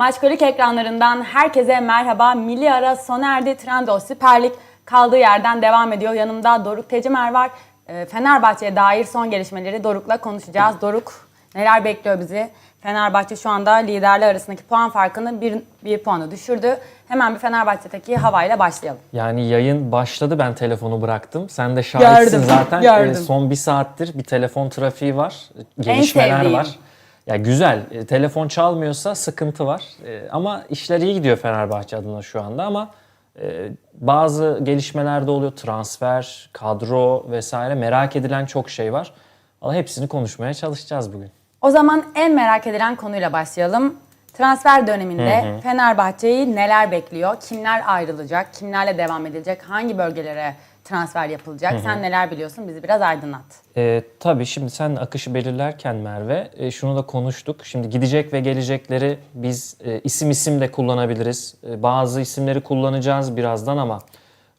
Maçkolik ekranlarından herkese merhaba. Milli ara sona erdi. Trendyol Süper Lig kaldığı yerden devam ediyor. Yanımda Doruk Tecimer var. Ee, Fenerbahçe'ye dair son gelişmeleri Doruk'la konuşacağız. Doruk neler bekliyor bizi? Fenerbahçe şu anda liderler arasındaki puan farkını bir, bir puanı düşürdü. Hemen bir Fenerbahçe'deki havayla başlayalım. Yani yayın başladı ben telefonu bıraktım. Sen de şahitsin Gördüm, zaten. gördüm. Ee, son bir saattir bir telefon trafiği var. Gelişmeler var. Ya güzel. E, telefon çalmıyorsa sıkıntı var. E, ama işler iyi gidiyor Fenerbahçe adına şu anda ama e, bazı gelişmeler de oluyor. Transfer, kadro vesaire merak edilen çok şey var. Ama hepsini konuşmaya çalışacağız bugün. O zaman en merak edilen konuyla başlayalım. Transfer döneminde Fenerbahçe'yi neler bekliyor? Kimler ayrılacak? Kimlerle devam edilecek? Hangi bölgelere transfer yapılacak? Sen neler biliyorsun? Bizi biraz aydınlat. E, tabii şimdi sen akışı belirlerken Merve e, şunu da konuştuk. Şimdi gidecek ve gelecekleri biz e, isim isim de kullanabiliriz. E, bazı isimleri kullanacağız birazdan ama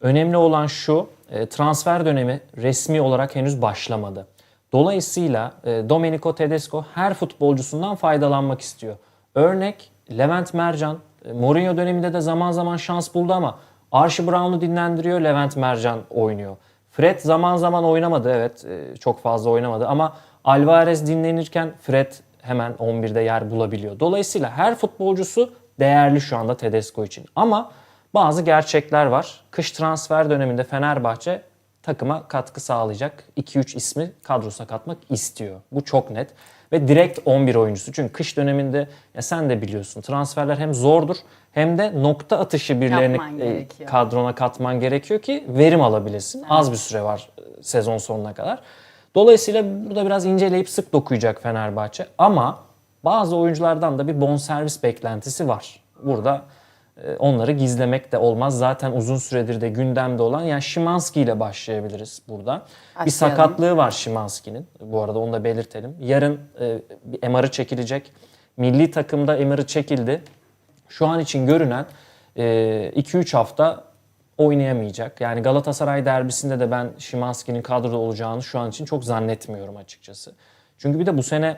önemli olan şu e, transfer dönemi resmi olarak henüz başlamadı. Dolayısıyla e, Domenico Tedesco her futbolcusundan faydalanmak istiyor. Örnek Levent Mercan, e, Mourinho döneminde de zaman zaman şans buldu ama Archie Brown'u dinlendiriyor, Levent Mercan oynuyor. Fred zaman zaman oynamadı evet e, çok fazla oynamadı ama Alvarez dinlenirken Fred hemen 11'de yer bulabiliyor. Dolayısıyla her futbolcusu değerli şu anda Tedesco için. Ama bazı gerçekler var. Kış transfer döneminde Fenerbahçe takıma katkı sağlayacak 2-3 ismi kadrosuna katmak istiyor. Bu çok net. Ve direkt 11 oyuncusu. Çünkü kış döneminde ya sen de biliyorsun transferler hem zordur hem de nokta atışı birilerini e, kadrona katman gerekiyor ki verim alabilesin. Az bir süre var e, sezon sonuna kadar. Dolayısıyla burada biraz inceleyip sık dokuyacak Fenerbahçe. Ama bazı oyunculardan da bir bonservis beklentisi var. Burada onları gizlemek de olmaz. Zaten uzun süredir de gündemde olan yani Şimanski ile başlayabiliriz burada. Bir Başlayalım. sakatlığı var Şimanski'nin. Bu arada onu da belirtelim. Yarın e, bir MR'ı çekilecek. Milli takımda MR'ı çekildi. Şu an için görünen 2-3 hafta oynayamayacak. Yani Galatasaray derbisinde de ben Şimanski'nin kadroda olacağını şu an için çok zannetmiyorum açıkçası. Çünkü bir de bu sene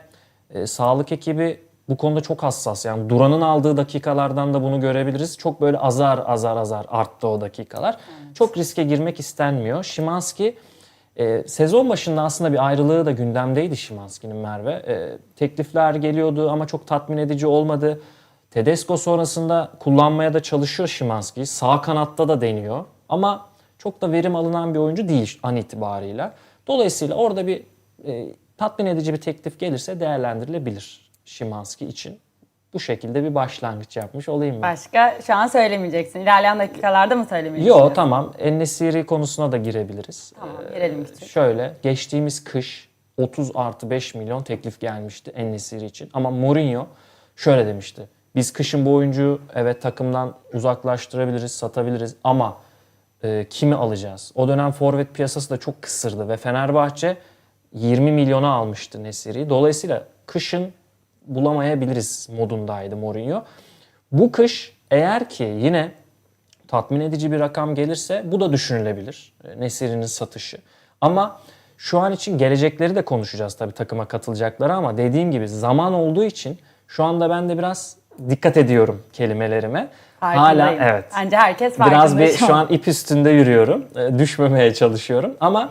e, sağlık ekibi bu konuda çok hassas. Yani Duran'ın aldığı dakikalardan da bunu görebiliriz. Çok böyle azar azar azar arttı o dakikalar. Çok riske girmek istenmiyor. Şimanski e, sezon başında aslında bir ayrılığı da gündemdeydi Şimanski'nin Merve. E, teklifler geliyordu ama çok tatmin edici olmadı. Tedesco sonrasında kullanmaya da çalışıyor Şimanski'yi. Sağ kanatta da deniyor. Ama çok da verim alınan bir oyuncu değil an itibarıyla. Dolayısıyla orada bir e, tatmin edici bir teklif gelirse değerlendirilebilir Şimanski için. Bu şekilde bir başlangıç yapmış olayım ben. Başka şu an söylemeyeceksin. İlerleyen dakikalarda mı söylemeyeceksin? Yo tamam. Ennesiri konusuna da girebiliriz. Tamam, Ee, girelim küçük. Şöyle geçtiğimiz kış 30 artı 5 milyon teklif gelmişti Ennesiri için. Ama Mourinho şöyle demişti. Biz kışın bu oyuncuyu evet takımdan uzaklaştırabiliriz, satabiliriz ama e, kimi alacağız? O dönem forvet piyasası da çok kısırdı ve Fenerbahçe 20 milyona almıştı Nesiri'yi. Dolayısıyla kışın bulamayabiliriz modundaydı Mourinho. Bu kış eğer ki yine tatmin edici bir rakam gelirse bu da düşünülebilir. E, Nesiri'nin satışı. Ama şu an için gelecekleri de konuşacağız tabii takıma katılacakları ama dediğim gibi zaman olduğu için şu anda ben de biraz dikkat ediyorum kelimelerime. Hala evet. Bence herkes Biraz bir şu an ip üstünde yürüyorum. E, Düşmemeye çalışıyorum ama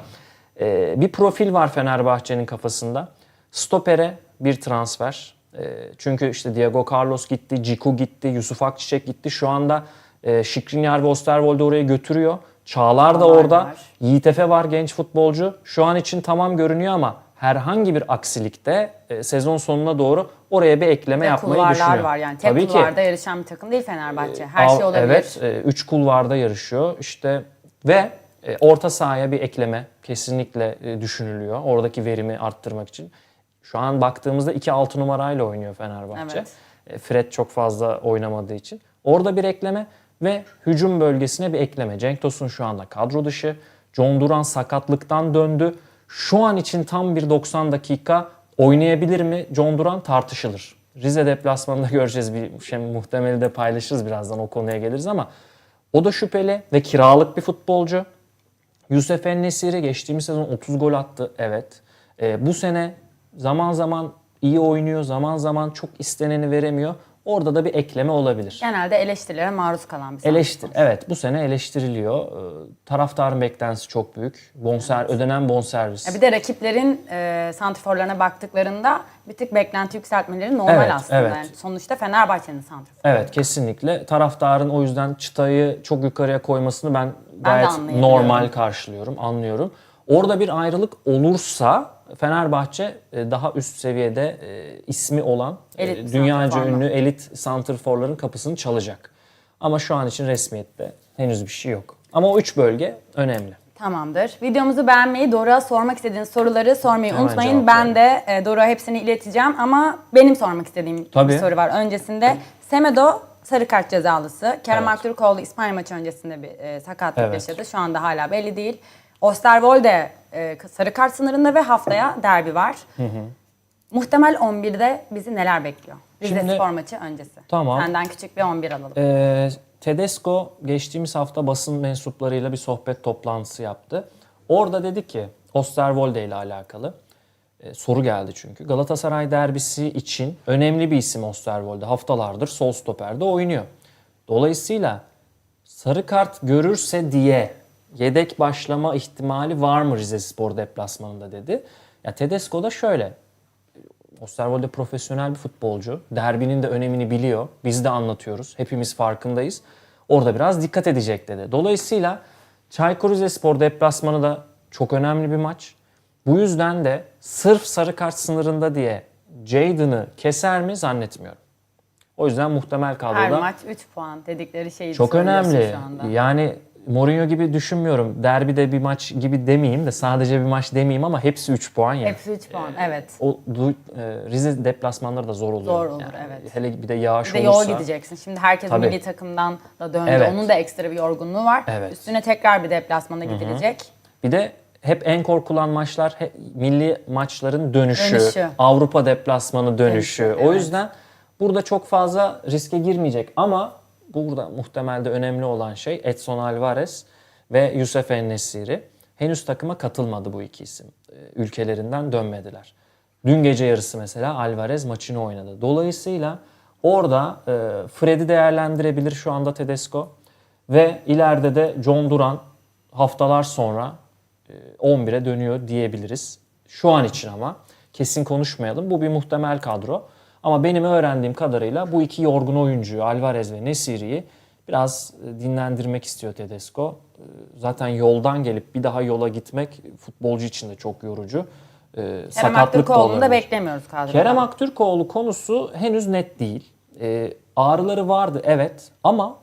e, bir profil var Fenerbahçe'nin kafasında. Stopere bir transfer. E, çünkü işte Diego Carlos gitti, Ciku gitti, Yusuf Akçiçek gitti. Şu anda e, Şikrinyar ve Osterwolde oraya götürüyor. Çağlar da orada. var. Yiğit Efe var genç futbolcu. Şu an için tamam görünüyor ama herhangi bir aksilikte e, sezon sonuna doğru oraya bir ekleme yapmayı düşünüyor. var yani. Tek Tabii ki. kulvarda yarışan bir takım değil Fenerbahçe. Her Av- şey olabilir. Evet, 3 kulvarda yarışıyor. İşte ve e, orta sahaya bir ekleme kesinlikle e, düşünülüyor. Oradaki verimi arttırmak için. Şu an baktığımızda 2-6 numarayla oynuyor Fenerbahçe. Evet. E, Fred çok fazla oynamadığı için. Orada bir ekleme ve hücum bölgesine bir ekleme. Cenk Tosun şu anda kadro dışı. John Duran sakatlıktan döndü. Şu an için tam bir 90 dakika oynayabilir mi John Duran tartışılır. Rize deplasmanında göreceğiz bir şey muhtemeli de paylaşırız birazdan o konuya geliriz ama o da şüpheli ve kiralık bir futbolcu. Yusuf Ennesiri geçtiğimiz sezon 30 gol attı. Evet. Ee, bu sene zaman zaman iyi oynuyor, zaman zaman çok isteneni veremiyor. Orada da bir ekleme olabilir. Genelde eleştirilere maruz kalan bir Eleştir. santrfor. Evet bu sene eleştiriliyor. Ee, Taraftarın beklentisi çok büyük. Bonser ödenen bonservis. Ya Bir de rakiplerin e, santrforlarına baktıklarında bir tık beklenti yükseltmeleri normal Evet, aslında. evet. Yani sonuçta Fenerbahçe'nin santrforu. Evet kesinlikle. Taraftarın o yüzden çıtayı çok yukarıya koymasını ben gayet anlayabiliyorum. normal karşılıyorum, anlıyorum. Orada bir ayrılık olursa Fenerbahçe e, daha üst seviyede e, ismi olan e, Elit dünyaca ünlü elit santrforların kapısını çalacak. Ama şu an için resmiyette henüz bir şey yok. Ama o üç bölge önemli. Tamamdır. Videomuzu beğenmeyi, Doruk'a sormak istediğiniz soruları sormayı Hemen unutmayın. Ben de e, Doruk'a hepsini ileteceğim ama benim sormak istediğim Tabii. bir soru var öncesinde. Semedo sarı kart cezalısı. Kerem Evet. Aktürkoğlu İspanya maçı öncesinde bir e, sakatlık Evet. yaşadı. Şu anda hala belli değil. Osterwolde e, sarı kart sınırında ve haftaya derbi var. Muhtemel 11'de bizi neler bekliyor? Rize Şimdi- Spor maçı öncesi. Tamam. Senden küçük bir 11 alalım. Ee, Tedesco geçtiğimiz hafta basın mensuplarıyla bir sohbet toplantısı yaptı. Orada dedi ki Osterwolde ile alakalı e, soru geldi çünkü. Galatasaray derbisi için önemli bir isim Osterwolde. Haftalardır sol stoperde oynuyor. Dolayısıyla sarı kart görürse diye yedek başlama ihtimali var mı Rize Spor deplasmanında dedi. Ya Tedesco da şöyle Osterwolde profesyonel bir futbolcu. Derbinin de önemini biliyor. Biz de anlatıyoruz. Hepimiz farkındayız. Orada biraz dikkat edecek dedi. Dolayısıyla Çaykur Rizespor deplasmanı da çok önemli bir maç. Bu yüzden de sırf sarı kart sınırında diye Jadon'ı keser mi zannetmiyorum. O yüzden muhtemel kadroda Her maç 3 puan dedikleri şeyi çok önemli. şu anda. Yani Mourinho gibi düşünmüyorum. Derbide bir maç gibi demeyeyim de sadece bir maç demeyeyim ama hepsi 3 puan ya. Hepsi 3 puan evet. O du- e, Rize deplasmanları da zor oluyor. Zor olur, evet. Hele bir de yağış Bir de olursa. yol gideceksin. Şimdi herkes Tabii. milli takımdan da döndü. Evet. Onun da ekstra bir yorgunluğu var. Evet. Üstüne tekrar bir deplasmana gidilecek. Bir de hep en korkulan maçlar he- milli maçların dönüşü, Dönüşü. Avrupa deplasmanı dönüşü. Dönüşü, O evet. yüzden burada çok fazla riske girmeyecek ama burada muhtemelde önemli olan şey Edson Alvarez ve Yusuf En-Nesyri. Henüz takıma katılmadı bu iki isim. Ee, Ülkelerinden dönmediler. Dün gece yarısı mesela Alvarez maçını oynadı. Dolayısıyla orada e, Fred'i değerlendirebilir şu anda Tedesco. Ve ileride de John Duran haftalar sonra e, 11'e dönüyor diyebiliriz. Şu an için ama kesin konuşmayalım. Bu bir muhtemel kadro. Ama benim öğrendiğim kadarıyla bu iki yorgun oyuncuyu Alvarez ve Nesiri'yi biraz e, dinlendirmek istiyor Tedesco. E, Zaten yoldan gelip bir daha yola gitmek futbolcu için de çok yorucu. E, Kerem Sakatlık Aktürkoğlu'nu da beklemiyoruz kadroda. Kerem Aktürkoğlu konusu henüz net değil. Ee, ağrıları vardı evet ama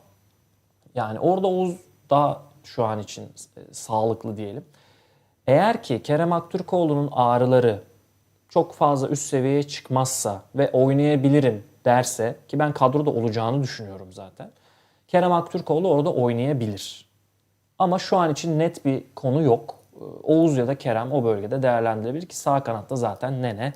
yani orada Oğuz daha şu an için e, sağlıklı diyelim. Eğer ki Kerem Aktürkoğlu'nun ağrıları çok fazla üst seviyeye çıkmazsa ve oynayabilirim derse ki ben kadroda olacağını düşünüyorum zaten. Kerem Aktürkoğlu orada oynayabilir. Ama şu an için net bir konu yok. Ee, Oğuz ya da Kerem o bölgede değerlendirilebilir ki sağ kanatta zaten Nene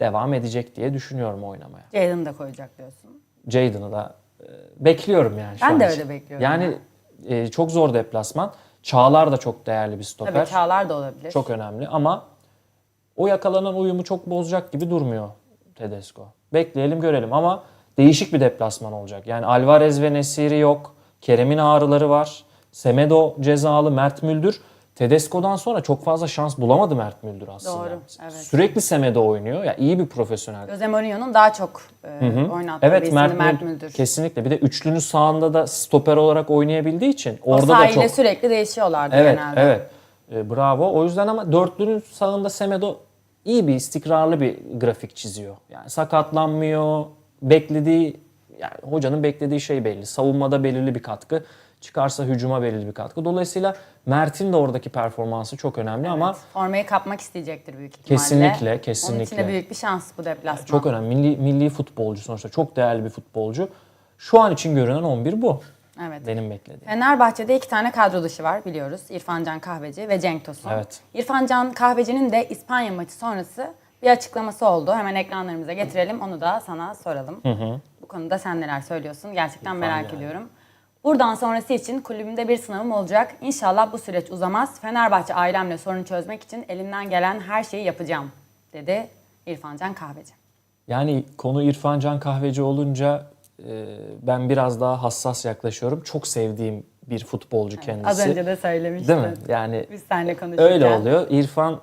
devam edecek diye düşünüyorum oynamaya. Jadon'u da koyacak diyorsun. Jaden'ı da e, bekliyorum yani şu Ben an de için. öyle bekliyorum Yani e, çok zor deplasman. Çağlar da çok değerli bir stoper. Tabii Çağlar da olabilir. Çok önemli ama o yakalanan uyumu çok bozacak gibi durmuyor Tedesco. Bekleyelim görelim ama değişik bir deplasman olacak. Yani Alvarez ve Nesiri yok. Kerem'in ağrıları var. Semedo cezalı, Mert Müldür. Tedesco'dan sonra çok fazla şans bulamadı Mert Müldür aslında. Doğru, evet. Sürekli Semedo oynuyor. Ya iyi bir profesyonel. Jose Mourinho'nun daha çok e, oynattığı bir Evet Mert, Mert, Müldür. Kesinlikle. Bir de üçlünün sağında da stoper olarak oynayabildiği için O orada da sahile çok sürekli değişiyorlardı Evet, genelde. evet. E, bravo. O yüzden ama dörtlünün sağında Semedo iyi bir istikrarlı bir grafik çiziyor. Yani sakatlanmıyor. Beklediği yani hocanın beklediği şey belli. Savunmada belirli bir katkı. Çıkarsa hücuma belirli bir katkı. Dolayısıyla Mert'in de oradaki performansı çok önemli ama Formayı kapmak isteyecektir büyük ihtimalle. Kesinlikle, Onun için kesinlikle. de büyük bir şans bu deplasman. çok önemli. Milli, milli futbolcu sonuçta. Çok değerli bir futbolcu. Şu an için görünen 11 bu. Evet. Benim beklediğim. Fenerbahçe'de iki tane kadro dışı var biliyoruz. İrfan Can Kahveci ve Cenk Tosun. Evet. İrfan Can Kahveci'nin de İspanya maçı sonrası bir açıklaması oldu. Hemen ekranlarımıza getirelim. Onu da sana soralım. Bu konuda sen neler söylüyorsun? Gerçekten merak yani. ediyorum. Buradan sonrası için kulübümde bir sınavım olacak. İnşallah bu süreç uzamaz. Fenerbahçe ailemle sorun çözmek için elimden gelen her şeyi yapacağım dedi İrfan Can Kahveci. Yani konu İrfan Can Kahveci olunca ben biraz daha hassas yaklaşıyorum. Çok sevdiğim bir futbolcu kendisi. Az önce de söylemiştin. Değil mi? Yani Biz seninle konuşurken. öyle oluyor. İrfan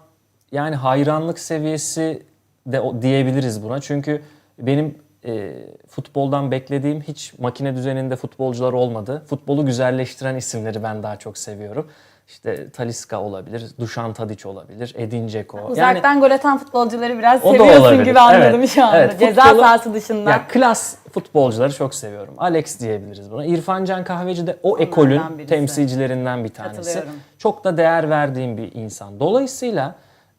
yani hayranlık seviyesi de diyebiliriz buna. Çünkü benim e, futboldan beklediğim hiç makine düzeninde futbolcular olmadı. Futbolu güzelleştiren isimleri ben daha çok seviyorum. İşte Taliska olabilir, Dušan Tadić olabilir, Edin Dzeko. Uzaktan gol atan futbolcuları biraz O seviyorsun gibi anladım Evet. şu anda. Evet, Ceza futbolu- sahası dışında. Ya klas futbolcuları çok seviyorum. Alex diyebiliriz buna. İrfan Can Kahveci de o ekolün birisi. temsilcilerinden bir tanesi. Çok da değer verdiğim bir insan. Dolayısıyla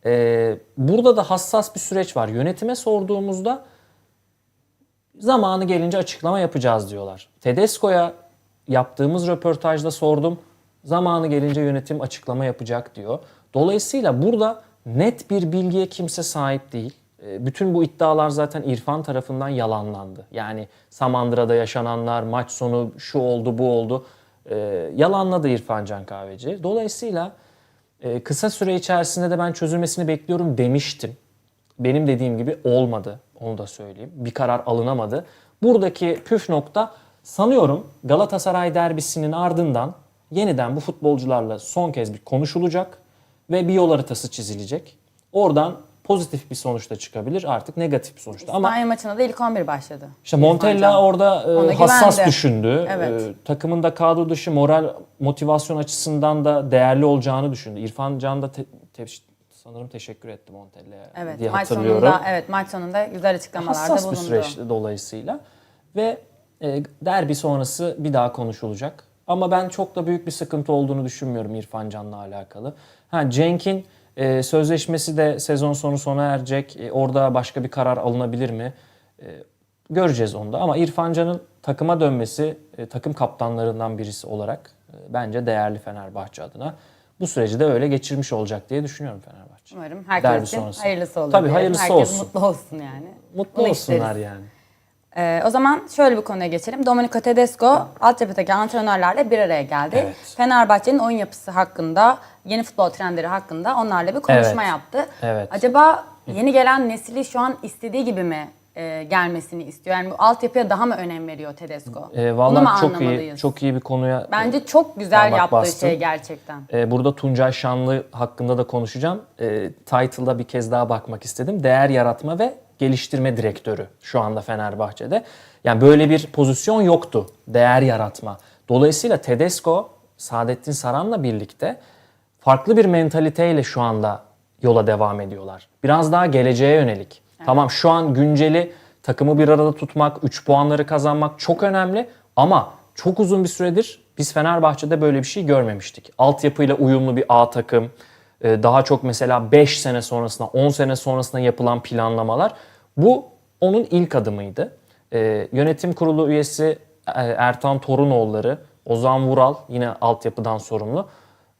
e, burada da hassas bir süreç var. Yönetime sorduğumuzda zamanı gelince açıklama yapacağız diyorlar. Tedesco'ya yaptığımız röportajda sordum. Zamanı gelince yönetim açıklama yapacak diyor. Dolayısıyla burada net bir bilgiye kimse sahip değil. E, Bütün bu iddialar zaten İrfan tarafından yalanlandı. Yani Samandıra'da yaşananlar, maç sonu şu oldu bu oldu. E, yalanladı İrfan Can Kahveci. Dolayısıyla e, kısa süre içerisinde de ben çözülmesini bekliyorum demiştim. Benim dediğim gibi olmadı. Onu da söyleyeyim. Bir karar alınamadı. Buradaki püf nokta sanıyorum Galatasaray derbisinin ardından yeniden bu futbolcularla son kez bir konuşulacak ve bir yol haritası çizilecek. Oradan pozitif bir sonuçta çıkabilir artık negatif bir sonuçta. Ama İspanya maçına da ilk 11 başladı. işte Montella orada e, hassas güvendi. düşündü. Evet. E, takımın da kadro dışı moral motivasyon açısından da değerli olacağını düşündü. İrfan Can da te- te- sanırım teşekkür etti Montella'ya Evet, diye maç hatırlıyorum. sonunda evet maç sonunda güzel açıklamalarda hassas bir bulundu. süreç dolayısıyla ve e, derbi sonrası bir daha konuşulacak. Ama ben çok da büyük bir sıkıntı olduğunu düşünmüyorum İrfan Can'la alakalı. Ha Cenk'in e, sözleşmesi de sezon sonu sona erecek. E, orada başka bir karar alınabilir mi? E, göreceğiz onu da. Ama İrfan Can'ın takıma dönmesi e, takım kaptanlarından birisi olarak e, bence değerli Fenerbahçe adına. Bu süreci de öyle geçirmiş olacak diye düşünüyorum Fenerbahçe. Umarım Derbi herkes için sonrası. hayırlısı olur. Tabii, diyelim. hayırlısı Herkes olsun. mutlu olsun yani. Mutlu Bunu olsunlar isteriz. yani. Ee, o zaman şöyle bir konuya geçelim. Domenico Tedesco altyapıdaki antrenörlerle bir araya geldi. Evet. Fenerbahçe'nin oyun yapısı hakkında, yeni futbol trendleri hakkında onlarla bir konuşma Evet. yaptı. Evet. Acaba yeni gelen nesili şu an istediği gibi mi e, gelmesini istiyor? Yani bu altyapıya daha mı önem veriyor Tedesco? E, Bunu mu vallahi çok iyi, anlamalıyız? çok iyi bir konuya Bence çok güzel Parmak yaptığı bastın. şey gerçekten. e, burada Tuncay Şanlı hakkında da konuşacağım. E, title'da bir kez daha bakmak istedim. Değer yaratma ve geliştirme direktörü şu anda Fenerbahçe'de. Yani böyle bir pozisyon yoktu. Değer yaratma. Dolayısıyla Tedesco, Saadettin Saran'la birlikte farklı bir mentaliteyle şu anda yola devam ediyorlar. Biraz daha geleceğe yönelik. Tamam şu an günceli takımı bir arada tutmak, 3 puanları kazanmak çok önemli ama çok uzun bir süredir biz Fenerbahçe'de böyle bir şey görmemiştik. Altyapıyla uyumlu bir A takım, daha çok mesela 5 sene sonrasında, 10 sene sonrasında yapılan planlamalar. Bu onun ilk adımıydı. E, Yönetim kurulu üyesi e, Ertan Torunoğulları, Ozan Vural yine altyapıdan sorumlu.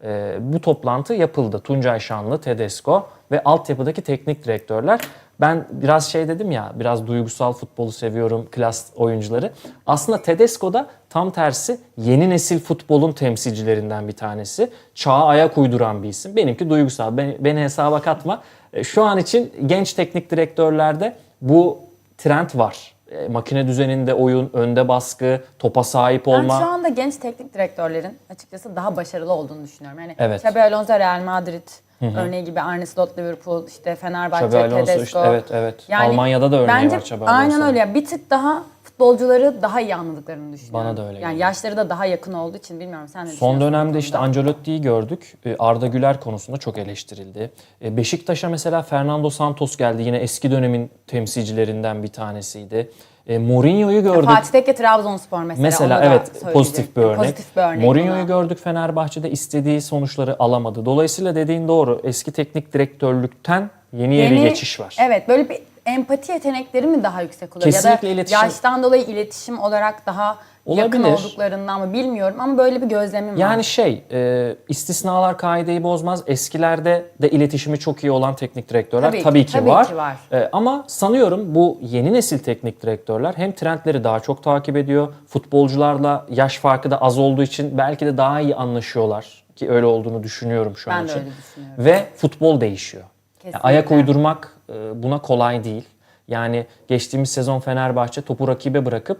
E, bu toplantı yapıldı. Tuncay Şanlı, Tedesco ve altyapıdaki teknik direktörler. Ben biraz şey dedim ya, biraz duygusal futbolu seviyorum, klas oyuncuları. Aslında Tedesco da tam tersi yeni nesil futbolun temsilcilerinden bir tanesi. Çağa ayak uyduran bir isim. Benimki duygusal, beni, beni hesaba katma. E, Şu an için genç teknik direktörlerde bu trend var. E, makine düzeninde oyun, önde baskı, topa sahip olma. Ben şu anda genç teknik direktörlerin açıkçası daha başarılı olduğunu düşünüyorum. Yani Evet. Xabi Alonso Real Madrid örneği gibi Arne Slot Liverpool, işte Fenerbahçe, Xabi Alonso Tedesco. işte, evet, evet. Almanya'da da örneği bence, var Xabi Aynen Alonso'nun. öyle. Yani bir tık daha futbolcuları daha iyi anladıklarını düşünüyorum. Bana da öyle Yani geliyor. yaşları da daha yakın olduğu için bilmiyorum sen ne Son dönemde işte Ancelotti'yi gördük. E, Arda Güler konusunda çok eleştirildi. E, Beşiktaş'a mesela Fernando Santos geldi. Yine eski dönemin temsilcilerinden bir tanesiydi. E, Mourinho'yu gördük. Fatih Tekke Trabzonspor mesela. Mesela evet pozitif bir örnek. Pozitif bir örnek. Mourinho'yu gördük Fenerbahçe'de istediği sonuçları alamadı. Dolayısıyla dediğin doğru. Eski teknik direktörlükten yeniye bir Yeni- geçiş var. Evet böyle bir empati yetenekleri mi daha yüksek oluyor? Kesinlikle ya da iletişim- yaştan dolayı iletişim olarak daha yakın Olabilir. olduklarından mı bilmiyorum ama böyle bir gözlemim var. Yani şey, e, istisnalar kaideyi bozmaz. Eskilerde de iletişimi çok iyi olan teknik direktörler Tabii tabii, ki, tabii var. ki var. E, ama sanıyorum bu yeni nesil teknik direktörler hem trendleri daha çok takip ediyor. Futbolcularla yaş farkı da az olduğu için belki de daha iyi anlaşıyorlar. Ki öyle olduğunu düşünüyorum şu an Ben de için. öyle düşünüyorum. Ve futbol değişiyor. Yani ayak uydurmak e, buna kolay değil. Yani geçtiğimiz sezon Fenerbahçe topu rakibe bırakıp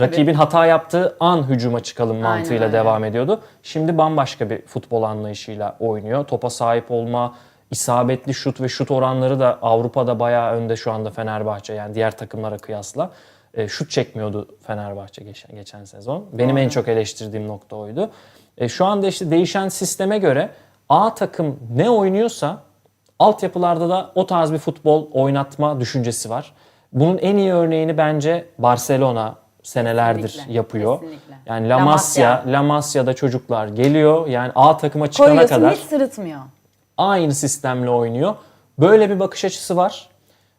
Rakibin hata yaptığı an hücuma çıkalım mantığıyla öyle. devam ediyordu. Şimdi bambaşka bir futbol anlayışıyla oynuyor. Topa sahip olma, isabetli şut ve şut oranları da Avrupa'da bayağı önde şu anda Fenerbahçe yani diğer takımlara kıyasla. E, şut çekmiyordu Fenerbahçe geçen, geçen sezon. Benim en çok eleştirdiğim nokta oydu. E, şu anda işte değişen sisteme göre A takım ne oynuyorsa altyapılarda da o tarz bir futbol oynatma düşüncesi var. Bunun en iyi örneğini bence Barcelona senelerdir Kesinlikle, yapıyor. kesinlikle. Yani La Masia. La Masia'da çocuklar geliyor. Yani A takıma çıkana Koyuyorsun kadar hiç sırıtmıyor. aynı sistemle oynuyor. Böyle bir bakış açısı var.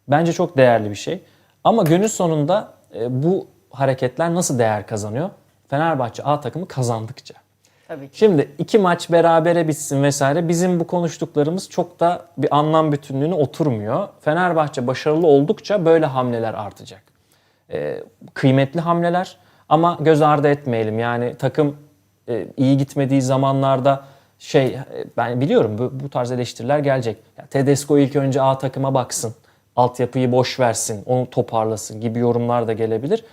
Bence çok değerli bir şey. Ama günün sonunda e, bu hareketler nasıl değer kazanıyor? Fenerbahçe A takımı kazandıkça. Tabii ki. Şimdi iki maç berabere bitsin vesaire bizim bu konuştuklarımız çok da bir anlam bütünlüğüne oturmuyor. Fenerbahçe başarılı oldukça böyle hamleler artacak. Ee, kıymetli hamleler ama göz ardı etmeyelim. Yani takım e, iyi gitmediği zamanlarda şey e, ben biliyorum bu, bu tarz eleştiriler gelecek. Ya, Tedesco ilk önce A takıma baksın. Altyapıyı boş versin, onu toparlasın gibi yorumlar da gelebilir.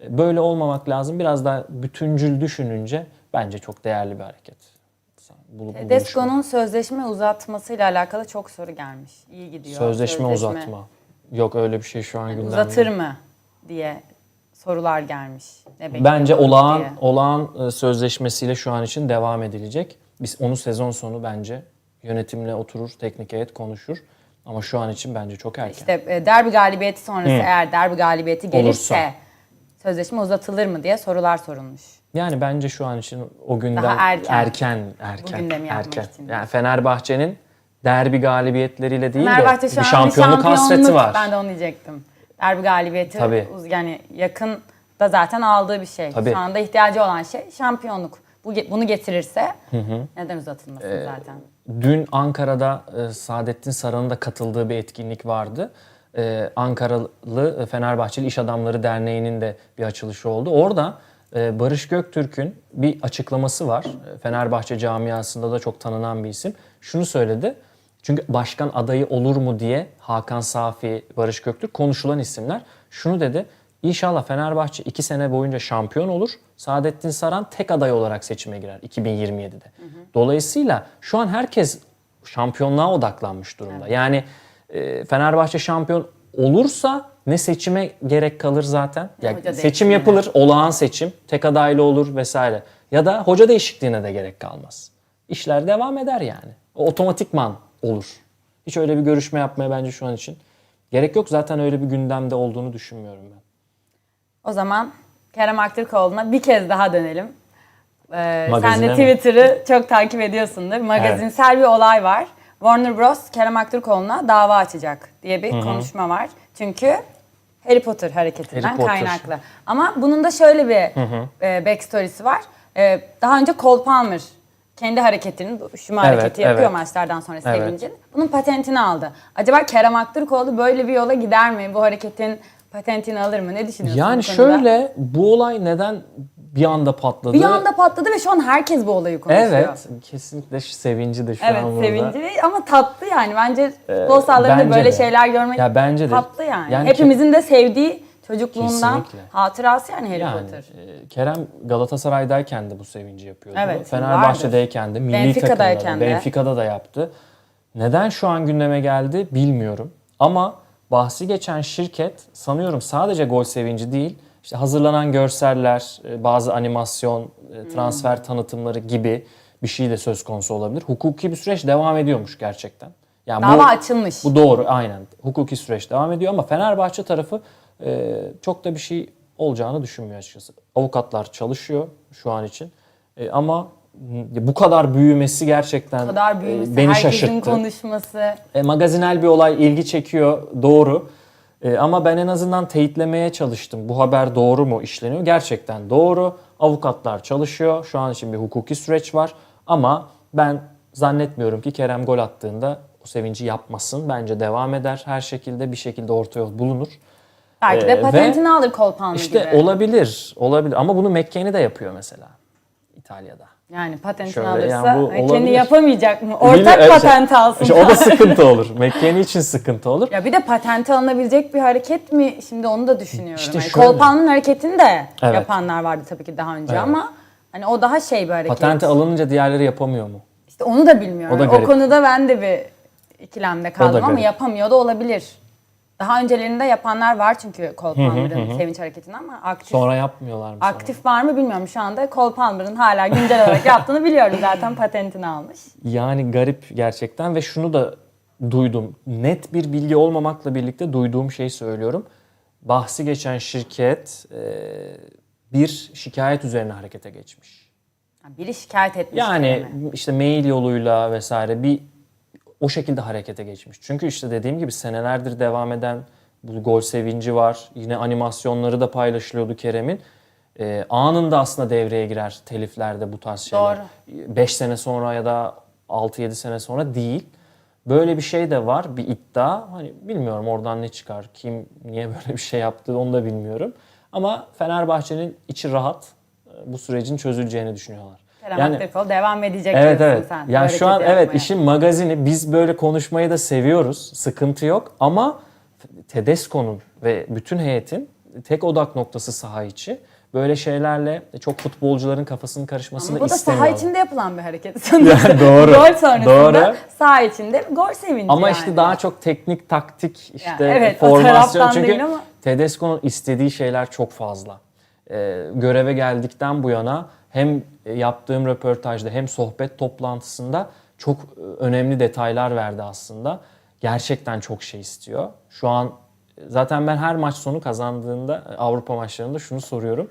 E, Böyle olmamak lazım. Biraz daha bütüncül düşününce bence çok değerli bir hareket. Bu-. Tedesco'nun sözleşme uzatmasıyla alakalı çok soru gelmiş. İyi gidiyor. Sözleşme uzatma. Yok öyle bir şey şu an gündemde. Uzatır mı diye sorular gelmiş. Ne Bence olağan diye. olağan e, sözleşmesiyle şu an için devam edilecek. Biz onu sezon sonu bence yönetimle oturur, teknik heyet konuşur. Ama şu an için bence çok erken. İşte e, derbi galibiyeti sonrası eğer derbi galibiyeti gelirse Olursa. sözleşme uzatılır mı diye sorular sorulmuş. Yani bence şu an için o günden Daha erken. erken erken erken. için. Yani Fenerbahçe'nin derbi galibiyetleriyle değil Fenerbahçe de bir şampiyonluk, şampiyonluk hasreti var. Ben de onu diyecektim. Derbi galibiyeti Tabii. uz- yani yakın da zaten aldığı bir şey. Tabii. Şu anda ihtiyacı olan şey şampiyonluk. Bu ge- bunu getirirse neden uzatılmasın Ee, zaten? Dün Ankara'da e, Saadettin Saran'ın da katıldığı bir etkinlik vardı. E, Ankaralı Fenerbahçeli İş Adamları Derneği'nin de bir açılışı oldu. Orada e, Barış Göktürk'ün bir açıklaması var. E, Fenerbahçe camiasında da çok tanınan bir isim. Şunu söyledi. Çünkü başkan adayı olur mu diye Hakan Safi, Barış Göktürk konuşulan isimler. Şunu dedi. İnşallah Fenerbahçe iki sene boyunca şampiyon olur. Saadettin Saran tek aday olarak seçime girer 2027'de. Dolayısıyla şu an herkes şampiyonluğa odaklanmış durumda. Yani e, Fenerbahçe şampiyon olursa ne seçime gerek kalır zaten. Ya hoca seçim yapılır, olağan seçim, tek adaylı olur vesaire. Ya da hoca değişikliğine de gerek kalmaz. İşler devam eder yani. O otomatikman olur. Hiç öyle bir görüşme yapmaya bence şu an için gerek yok. Zaten öyle bir gündemde olduğunu düşünmüyorum ben. O zaman Kerem Aktürkoğlu'na bir kez daha dönelim. Ee, sen de? Twitter'ı çok takip ediyorsundur. Magazinsel bir olay var. Warner Bros. Kerem Aktürkoğlu'na dava açacak diye bir konuşma var. Çünkü Harry Potter hareketinden Harry Potter. kaynaklı. Ama bunun da şöyle bir e, backstory'si var. E, daha önce Cole Palmer kendi hareketini, üşüme Evet, hareketi yapıyor evet. maçlardan sonra Evet. Bunun patentini aldı. Acaba Kerem Aktürkoğlu böyle bir yola gider mi? Bu hareketin patentini alır mı? Ne düşünüyorsun Yani bu şöyle bu olay neden bir anda patladı? Bir anda patladı ve şu an herkes bu olayı konuşuyor. Evet, kesinlikle şu sevinci de şu Evet an burada. sevinci ve- ama tatlı yani. Bence futbol sahalarında böyle de. şeyler görmek Ya bence de. tatlı yani. Yani Hepimizin de sevdiği çocukluğundan Kesinlikle. hatırası yani Harry Yani Potter. e, Kerem Galatasaray'dayken de bu sevinci yapıyordu. Evet, Fenerbahçe'deyken de, milli Benfica'dayken takımda da, de. Benfica'da da yaptı. Neden şu an gündeme geldi bilmiyorum. Ama bahsi geçen şirket sanıyorum sadece gol sevinci değil, işte hazırlanan görseller, e, bazı animasyon, e, transfer tanıtımları gibi bir şey de söz konusu olabilir. Hukuki bir süreç devam ediyormuş gerçekten. Yani Dava açılmış. bu doğru aynen. Hukuki süreç devam ediyor ama Fenerbahçe tarafı e, çok da bir şey olacağını düşünmüyor açıkçası. Avukatlar çalışıyor şu an için. E, ama bu kadar büyümesi gerçekten Bu kadar e, büyümesi, beni herkesin şaşırttı. konuşması. E, magazinel bir olay ilgi çekiyor doğru. E, ama ben en azından teyitlemeye çalıştım. Bu haber doğru mu işleniyor? Gerçekten doğru. Avukatlar çalışıyor. Şu an için bir hukuki süreç var. Ama ben zannetmiyorum ki Kerem gol attığında o sevinci yapmasın. Bence devam eder. Her şekilde bir şekilde orta yol bulunur. Belki Ee, de ve patentini alır Palmer İşte gibi. olabilir. Olabilir. Ama bunu McKennie de yapıyor mesela. İtalya'da. Yani patentini Şöyle, alırsa yani kendi olabilir. yapamayacak mı? Ortak evet, patent alsın. İşte o da sıkıntı olur. McKennie için sıkıntı olur. Ya bir de patente alınabilecek bir hareket mi? Şimdi onu da düşünüyorum. İşte hani şöyle. Kolpan'ın hareketini de Evet. yapanlar vardı tabii ki daha önce Evet. ama hani o daha şey bir hareket. Patente alınınca diğerleri yapamıyor mu? İşte onu da bilmiyorum. O da O, konuda ben de bir ikilemde kaldım ama yapamıyor da olabilir. Daha öncelerinde yapanlar var çünkü Cole Palmer'ın sevinç hareketini ama aktif Sonra yapmıyorlar mı? sonra? aktif var mı bilmiyorum şu anda. Cole Palmer'ın hala güncel olarak yaptığını biliyoruz zaten patentini almış. Yani garip gerçekten ve şunu da duydum. Net bir bilgi olmamakla birlikte duyduğum şeyi söylüyorum. Bahsi geçen şirket e, bir şikayet üzerine harekete geçmiş. Ha, Biri şikayet etmiş. Yani yani. işte mail yoluyla vesaire bir o şekilde harekete geçmiş. Çünkü işte dediğim gibi senelerdir devam eden bu gol sevinci var. Yine animasyonları da paylaşılıyordu Kerem'in. Ee, anında aslında devreye girer teliflerde bu tarz şeyler. 5 sene sonra ya da 6-7 sene sonra değil. Böyle bir şey de var, bir iddia. Hani bilmiyorum oradan ne çıkar, kim niye böyle bir şey yaptı onu da bilmiyorum. Ama Fenerbahçe'nin içi rahat. Bu sürecin çözüleceğini düşünüyorlar. Kerem Yani- Aktürkoğlu devam edecek Evet evet. sen. Yani şu an evet yapmaya. işin magazini biz böyle konuşmayı da seviyoruz. Sıkıntı yok ama Tedesco'nun ve bütün heyetin tek odak noktası saha içi. Böyle şeylerle çok futbolcuların kafasının karışmasını Ama bu da saha içinde yapılan bir hareket. sonuçta. Yani doğru, Gol sonrasında doğru. saha içinde gol sevinci Ama yani. işte daha çok teknik, taktik, işte evet, o formasyon. Çünkü ama- Tedesco'nun istediği şeyler çok fazla. Ee, göreve geldikten bu yana hem yaptığım röportajda hem sohbet toplantısında çok e, önemli detaylar verdi aslında. Gerçekten çok şey istiyor. Şu an e, zaten ben her maç sonu kazandığında e, Avrupa maçlarında şunu soruyorum.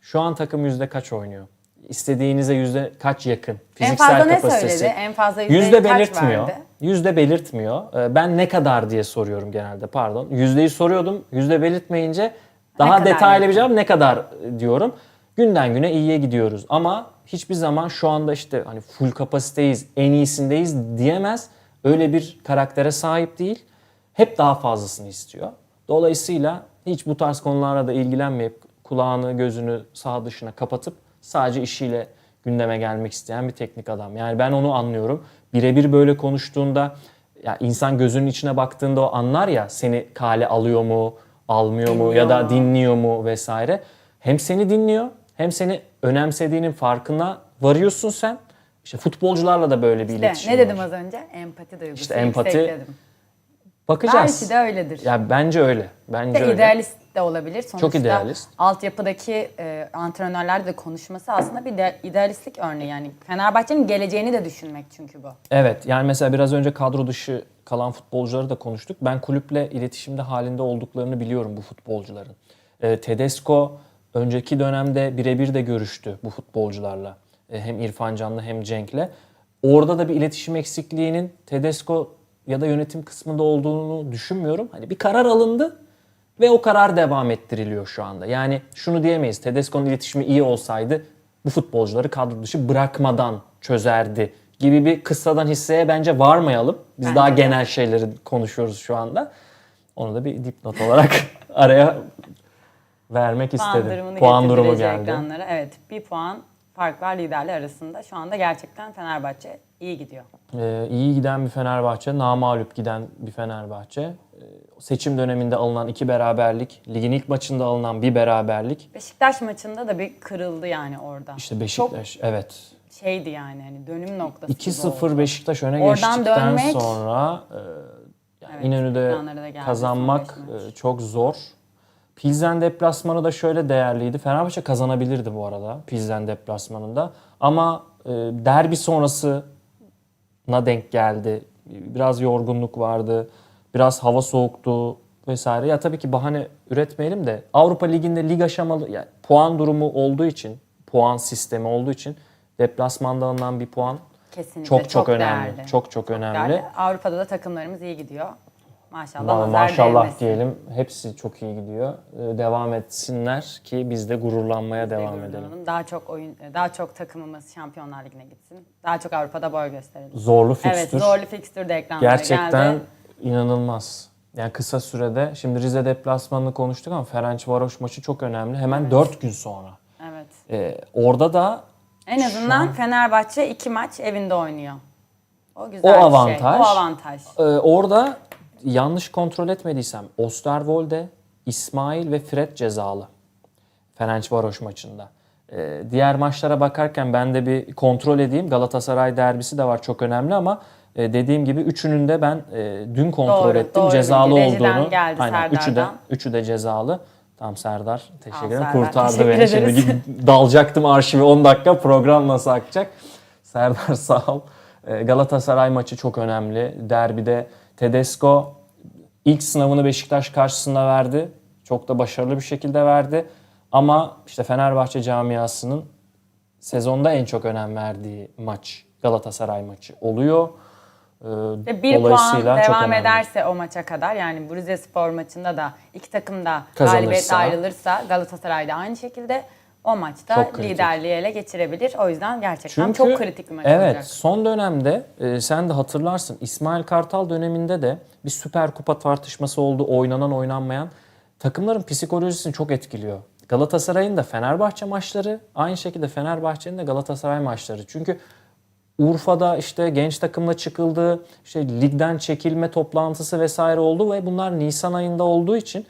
Şu an takım yüzde kaç oynuyor? İstediğinize yüzde kaç yakın? En fazla ne kapasitesi. söyledi? En fazla Yüzde kaç belirtmiyor. verdi? Yüzde belirtmiyor. Ben ne kadar diye soruyorum genelde pardon. Yüzdeyi soruyordum. Yüzde belirtmeyince daha detaylı bir cevap ne kadar diyorum. Günden güne iyiye gidiyoruz. Ama hiçbir zaman şu anda işte hani full kapasiteyiz, en iyisindeyiz diyemez. Öyle bir karaktere sahip değil. Hep daha fazlasını istiyor. Dolayısıyla hiç bu tarz konularla da ilgilenmeyip kulağını gözünü sağ dışına kapatıp sadece işiyle gündeme gelmek isteyen bir teknik adam. Yani ben onu anlıyorum. Birebir böyle konuştuğunda ya insan gözünün içine baktığında o anlar ya seni kale alıyor mu, almıyor mu ya da dinliyor mu vesaire. Hem seni dinliyor hem seni önemsediğinin farkına varıyorsun sen. İşte futbolcularla da böyle bir İşte iletişim ne dedim var. az önce? Empati duygusu. İşte empati-. Bakacağız. Belki de öyledir. Ya bence öyle. Bence de öyle. idealist de olabilir. Sonuçta Çok idealist. altyapıdaki e, antrenörlerle de konuşması aslında bir de, idealistlik örneği. Yani Fenerbahçe'nin geleceğini de düşünmek çünkü bu. Evet yani mesela biraz önce kadro dışı kalan futbolcuları da konuştuk. Ben kulüple iletişimde halinde olduklarını biliyorum bu futbolcuların. Ee, Tedesco önceki dönemde birebir de görüştü bu futbolcularla. Ee, hem İrfan Can'la hem Cenk'le. Orada da bir iletişim eksikliğinin Tedesco ya da yönetim kısmında olduğunu düşünmüyorum. Hani bir karar alındı ve o karar devam ettiriliyor şu anda. Yani şunu diyemeyiz. Tedesco'nun iletişimi iyi olsaydı bu futbolcuları kadro dışı bırakmadan çözerdi gibi bir kıssadan hisseye bence varmayalım. Biz Bence daha de. genel şeyleri konuşuyoruz şu anda. Onu da bir dipnot olarak araya vermek Puan istedim. durumunu Puan durumu geldi. ekranlara. Evet bir puan fark var liderler arasında. Şu anda gerçekten Fenerbahçe iyi gidiyor. Ee, iyi giden bir Fenerbahçe, namağlup giden bir Fenerbahçe. Ee, seçim döneminde alınan iki beraberlik, ligin ilk maçında alınan bir beraberlik. Beşiktaş maçında da bir kırıldı yani orada. İşte Beşiktaş, evet. Çok şeydi yani hani dönüm noktası gibi oldu. 2-0 Beşiktaş öne Oradan geçtikten dönmek- sonra e, yani Evet, İnönü'de kazanmak e, çok zor. Pilsen deplasmanı da şöyle değerliydi. Fenerbahçe kazanabilirdi bu arada Pilsen deplasmanında. Ama e, derbi sonrasına denk geldi. Biraz yorgunluk vardı. Biraz hava soğuktu vesaire. Ya tabii ki bahane üretmeyelim de Avrupa Ligi'nde lig aşamalı yani puan durumu olduğu için, puan sistemi olduğu için deplasmanda alınan bir puan Kesinlikle çok çok, önemli. değerli. Çok çok önemli. Değerli. Avrupa'da da takımlarımız iyi gidiyor. Maşallah. Nazar maşallah değmesin. diyelim. Hepsi çok iyi gidiyor. Ee, Devam etsinler ki biz de gururlanmaya devam Gurur edelim. Daha çok oyun, daha çok takımımız Şampiyonlar Ligi'ne gitsin. Daha çok Avrupa'da boy gösterelim. Zorlu Evet, fikstür. zorlu fikstür de ekranlara Gerçekten geldi. inanılmaz. Yani kısa sürede şimdi Rize deplasmanını konuştuk ama Ferencvaroş maçı çok önemli. Hemen 4 gün sonra. Evet. Ee, orada da En azından Fenerbahçe iki maç evinde oynuyor. O güzel O bir avantaj. şey. O avantaj. Ee, orada yanlış kontrol etmediysem Osterwolde, İsmail ve Fred cezalı. Ferencvaroş maçında. Ee, diğer maçlara bakarken ben de bir kontrol edeyim. Galatasaray derbisi de var çok önemli ama e, dediğim gibi üçünün de ben e, dün kontrol Doğru, ettim. doğru cezalı. Rejiden olduğunu. geldi Aynen, üçü de, üçü de cezalı. Tamam Serdar teşekkür ederim. Kurtardı teşekkür beni. Şimdi ederiz. dalacaktım arşivi 10 dakika program nasıl akacak. Serdar sağ ol. Ee, Galatasaray maçı çok önemli. Derbide Tedesco ilk sınavını Beşiktaş karşısında verdi. Çok da başarılı bir şekilde verdi. Ama işte Fenerbahçe camiasının sezonda en çok önem verdiği maç Galatasaray maçı oluyor. Ee, bir puan devam ederse o maça kadar yani bu Rize Spor maçında da iki takım da galibiyetle ayrılırsa Galatasaray da aynı şekilde o maçta Çok kritik. liderliği ele geçirebilir. O yüzden gerçekten Çünkü çok kritik bir maç evet, olacak. son dönemde e, sen de hatırlarsın İsmail Kartal döneminde de bir süper kupa tartışması oldu. Oynanan oynanmayan. Takımların psikolojisini çok etkiliyor. Galatasaray'ın da Fenerbahçe maçları aynı şekilde Fenerbahçe'nin de Galatasaray maçları. Çünkü Urfa'da işte genç takımla çıkıldı, işte ligden çekilme toplantısı vesaire oldu ve bunlar Nisan ayında olduğu için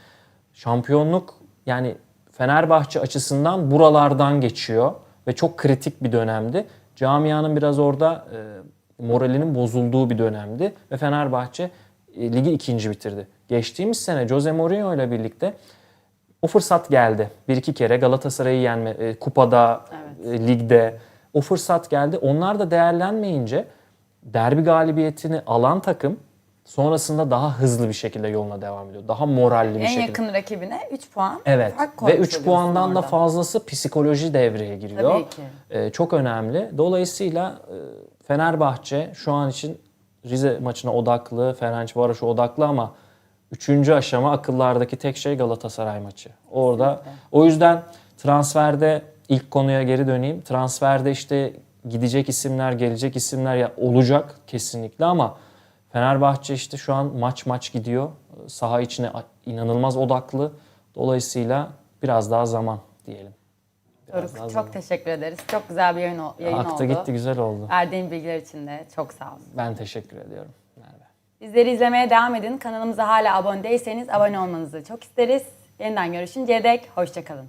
şampiyonluk yani Fenerbahçe açısından buralardan geçiyor ve çok kritik bir dönemdi. Camianın biraz orada e, moralinin bozulduğu bir dönemdi ve Fenerbahçe e, ligi ikinci bitirdi. Geçtiğimiz sene Jose Mourinho ile birlikte o fırsat geldi. Bir iki kere Galatasaray'ı yenme, e, kupada, e, ligde o fırsat geldi. Onlar da değerlenmeyince derbi galibiyetini alan takım sonrasında daha hızlı bir şekilde yoluna devam ediyor. Daha moralli bir En şekilde. yakın rakibine 3 puan Evet ve koymuş 3 oluyorsun puandan da orada. fazlası psikoloji devreye giriyor. Tabii ki. Ee, çok önemli. Dolayısıyla e, Fenerbahçe şu an için Rize maçına odaklı, Ferencvaros'a odaklı ama üçüncü aşama akıllardaki tek şey Galatasaray maçı. Orada o yüzden transferde ilk konuya geri döneyim. Transferde işte gidecek isimler, gelecek isimler ya olacak kesinlikle ama Fenerbahçe işte şu an maç maç gidiyor. Saha içine inanılmaz odaklı. Dolayısıyla biraz daha zaman diyelim. Biraz Doruk, çok zaman. teşekkür ederiz. Çok güzel bir yayın, yayın Aktı oldu. gitti güzel oldu. Verdiğin bilgiler için de çok sağ olun. Ben teşekkür ediyorum. Merve. Bizleri izlemeye devam edin. Kanalımıza hala abone değilseniz abone olmanızı çok isteriz. Yeniden görüşünceye dek hoşçakalın.